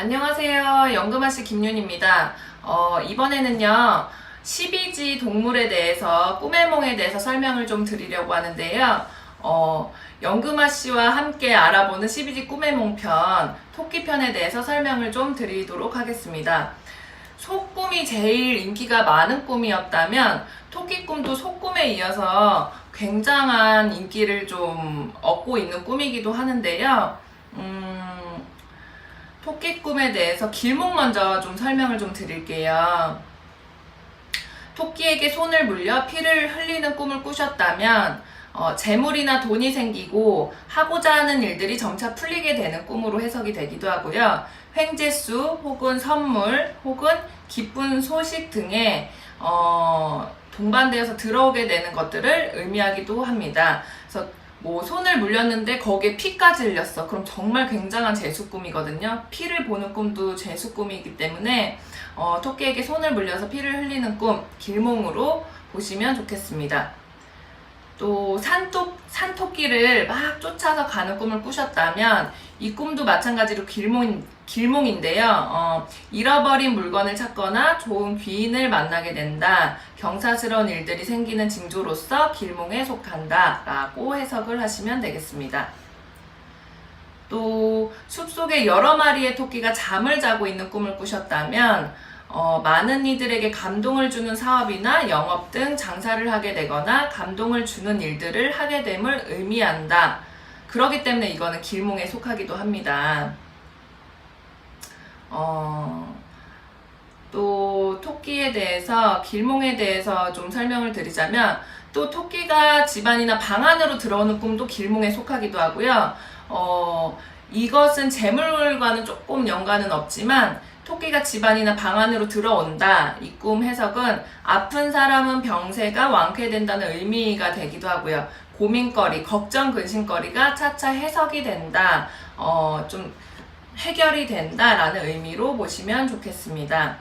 안녕하세요. 연금아씨 김윤입니다. 어, 이번에는요, 12지 동물에 대해서, 꿈의 몽에 대해서 설명을 좀 드리려고 하는데요. 어, 연금아 씨와 함께 알아보는 12지 꿈의 몽편, 토끼편에 대해서 설명을 좀 드리도록 하겠습니다. 속꿈이 제일 인기가 많은 꿈이었다면, 토끼 꿈도 속꿈에 이어서 굉장한 인기를 좀 얻고 있는 꿈이기도 하는데요. 음, 토끼 꿈에 대해서 길목 먼저 좀 설명을 좀 드릴게요. 토끼에게 손을 물려 피를 흘리는 꿈을 꾸셨다면 어, 재물이나 돈이 생기고 하고자 하는 일들이 점차 풀리게 되는 꿈으로 해석이 되기도 하고요. 횡재수 혹은 선물 혹은 기쁜 소식 등의 어, 동반되어서 들어오게 되는 것들을 의미하기도 합니다. 그래서 뭐 손을 물렸는데 거기에 피까지 흘렸어. 그럼 정말 굉장한 재수 꿈이거든요. 피를 보는 꿈도 재수 꿈이기 때문에 어, 토끼에게 손을 물려서 피를 흘리는 꿈 길몽으로 보시면 좋겠습니다. 또 산토, 산토끼를 막 쫓아서 가는 꿈을 꾸셨다면 이 꿈도 마찬가지로 길몽, 길몽인데요. 어, 잃어버린 물건을 찾거나 좋은 귀인을 만나게 된다. 경사스러운 일들이 생기는 징조로서 길몽에 속한다. 라고 해석을 하시면 되겠습니다. 또 숲속에 여러 마리의 토끼가 잠을 자고 있는 꿈을 꾸셨다면 어, 많은 이들에게 감동을 주는 사업이나 영업 등 장사를 하게 되거나 감동을 주는 일들을 하게 됨을 의미한다. 그렇기 때문에 이거는 길몽에 속하기도 합니다. 어, 또 토끼에 대해서 길몽에 대해서 좀 설명을 드리자면 또 토끼가 집안이나 방 안으로 들어오는 꿈도 길몽에 속하기도 하고요. 어, 이것은 재물과는 조금 연관은 없지만 토끼가 집안이나 방 안으로 들어온다. 이 꿈 해석은 아픈 사람은 병세가 완쾌된다는 의미가 되기도 하고요. 고민거리, 걱정, 근심거리가 차차 해석이 된다. 어, 좀 해결이 된다라는 의미로 보시면 좋겠습니다.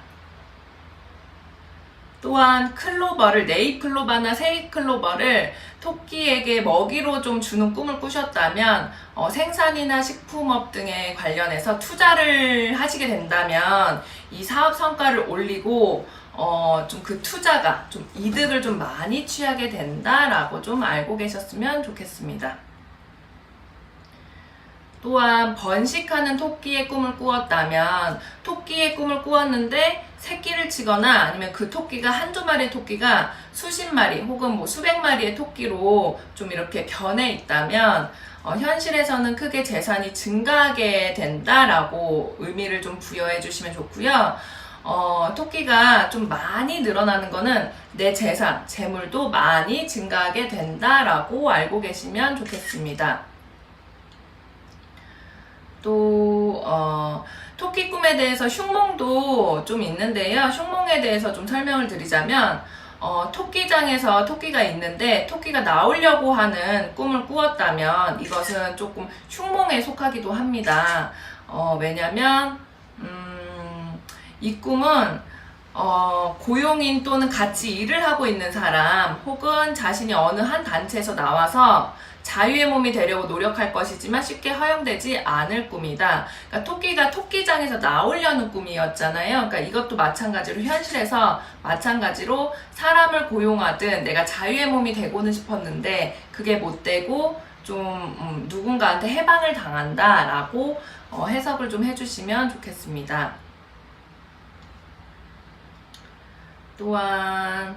또한 클로버를 네잎 클로버나 세잎 클로버를 토끼에게 먹이로 좀 주는 꿈을 꾸셨다면 어, 생산이나 식품업 등에 관련해서 투자를 하시게 된다면 이 사업 성과를 올리고 어, 좀 그 투자가 좀 이득을 좀 많이 취하게 된다라고 좀 알고 계셨으면 좋겠습니다. 또한 번식하는 토끼의 꿈을 꾸었다면 토끼의 꿈을 꾸었는데 새끼를 치거나 아니면 그 토끼가 한두 마리의 토끼가 수십 마리 혹은 뭐 수백 마리의 토끼로 좀 이렇게 변해 있다면 어, 현실에서는 크게 재산이 증가하게 된다라고 의미를 좀 부여해 주시면 좋고요. 어, 토끼가 좀 많이 늘어나는 거는 내 재산, 재물도 많이 증가하게 된다라고 알고 계시면 좋겠습니다. 또, 어, 토끼 꿈에 대해서 흉몽도 좀 있는데요. 흉몽에 대해서 좀 설명을 드리자면, 어, 토끼장에서 토끼가 있는데, 토끼가 나오려고 하는 꿈을 꾸었다면, 이것은 조금 흉몽에 속하기도 합니다. 어, 왜냐면, 음, 이 꿈은, 어, 고용인 또는 같이 일을 하고 있는 사람, 혹은 자신이 어느 한 단체에서 나와서 자유의 몸이 되려고 노력할 것이지만 쉽게 허용되지 않을 꿈이다. 그러니까 토끼가 토끼장에서 나오려는 꿈이었잖아요. 그러니까 이것도 마찬가지로 현실에서 마찬가지로 사람을 고용하든 내가 자유의 몸이 되고는 싶었는데 그게 못 되고 좀 음, 누군가한테 해방을 당한다라고 어, 해석을 좀 해주시면 좋겠습니다. 또한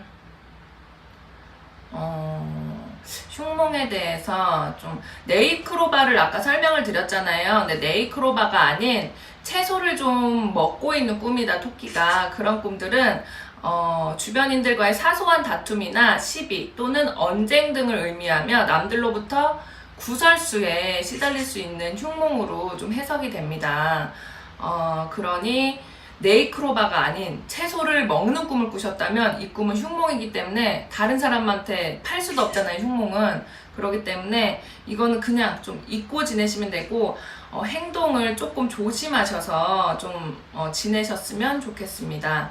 어, 흉몽에 대해서 좀 네이크로바를 아까 설명을 드렸잖아요. 근데 네이크로바가 아닌 채소를 좀 먹고 있는 꿈이다 토끼가 그런 꿈들은 어, 주변인들과의 사소한 다툼이나 시비 또는 언쟁 등을 의미하며 남들로부터 구설수에 시달릴 수 있는 흉몽으로 좀 해석이 됩니다. 어, 그러니 네이크로바가 아닌 채소를 먹는 꿈을 꾸셨다면 이 꿈은 흉몽이기 때문에 다른 사람한테 팔 수도 없잖아요, 흉몽은. 그렇기 때문에 이거는 그냥 좀 잊고 지내시면 되고, 어, 행동을 조금 조심하셔서 좀 어, 지내셨으면 좋겠습니다.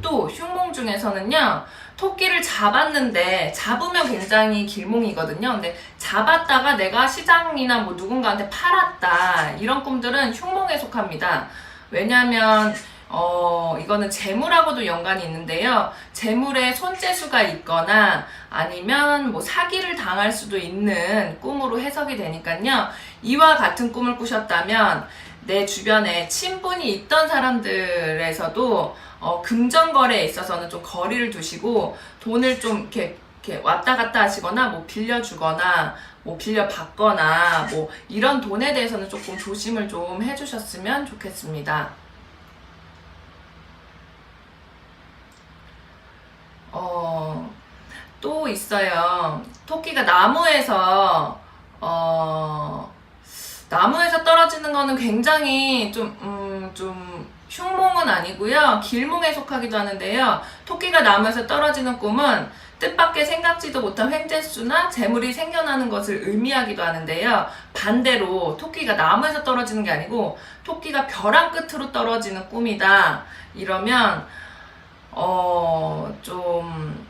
또 흉몽 중에서는요, 토끼를 잡았는데 잡으면 굉장히 길몽이거든요. 근데 잡았다가 내가 시장이나 뭐 누군가한테 팔았다 이런 꿈들은 흉몽에 속합니다. 왜냐하면 어, 이거는 재물하고도 연관이 있는데요. 재물에 손재수가 있거나 아니면 뭐 사기를 당할 수도 있는 꿈으로 해석이 되니까요. 이와 같은 꿈을 꾸셨다면 내 주변에 친분이 있던 사람들에서도 어, 금전 거래에 있어서는 좀 거리를 두시고 돈을 좀 이렇게, 이렇게 왔다 갔다 하시거나 뭐 빌려주거나 뭐 빌려받거나 뭐 이런 돈에 대해서는 조금 조심을 좀 해주셨으면 좋겠습니다. 어, 또 있어요. 토끼가 나무에서, 어, 나무에서 떨어지는 거는 굉장히 좀, 음, 좀, 흉몽은 아니고요. 길몽에 속하기도 하는데요. 토끼가 나무에서 떨어지는 꿈은 뜻밖의 생각지도 못한 횡재수나 재물이 생겨나는 것을 의미하기도 하는데요. 반대로 토끼가 나무에서 떨어지는 게 아니고 토끼가 벼랑 끝으로 떨어지는 꿈이다. 이러면 어, 좀,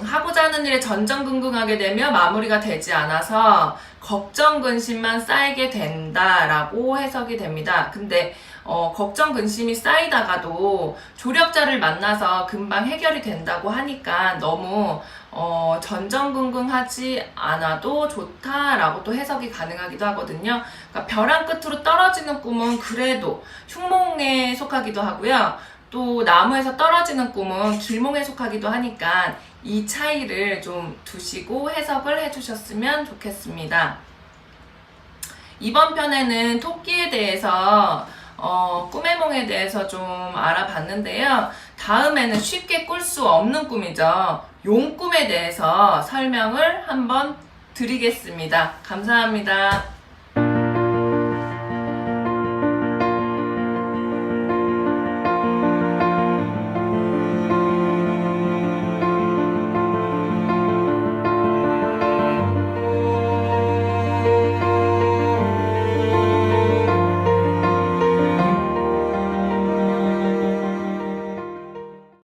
음, 하고자 하는 일에 전전긍긍하게 되며 마무리가 되지 않아서 걱정, 근심만 쌓이게 된다라고 해석이 됩니다. 근데, 어, 걱정, 근심이 쌓이다가도 조력자를 만나서 금방 해결이 된다고 하니까 너무, 어, 전전긍긍하지 않아도 좋다라고 또 해석이 가능하기도 하거든요. 그러니까 벼랑 끝으로 떨어지는 꿈은 그래도 흉몽에 속하기도 하고요. 또 나무에서 떨어지는 꿈은 길몽에 속하기도 하니까 이 차이를 좀 두시고 해석을 해주셨으면 좋겠습니다. 이번 편에는 토끼에 대해서 어, 꿈의 몽에 대해서 좀 알아봤는데요. 다음에는 쉽게 꿀 수 없는 꿈이죠. 용 꿈에 대해서 설명을 한번 드리겠습니다. 감사합니다.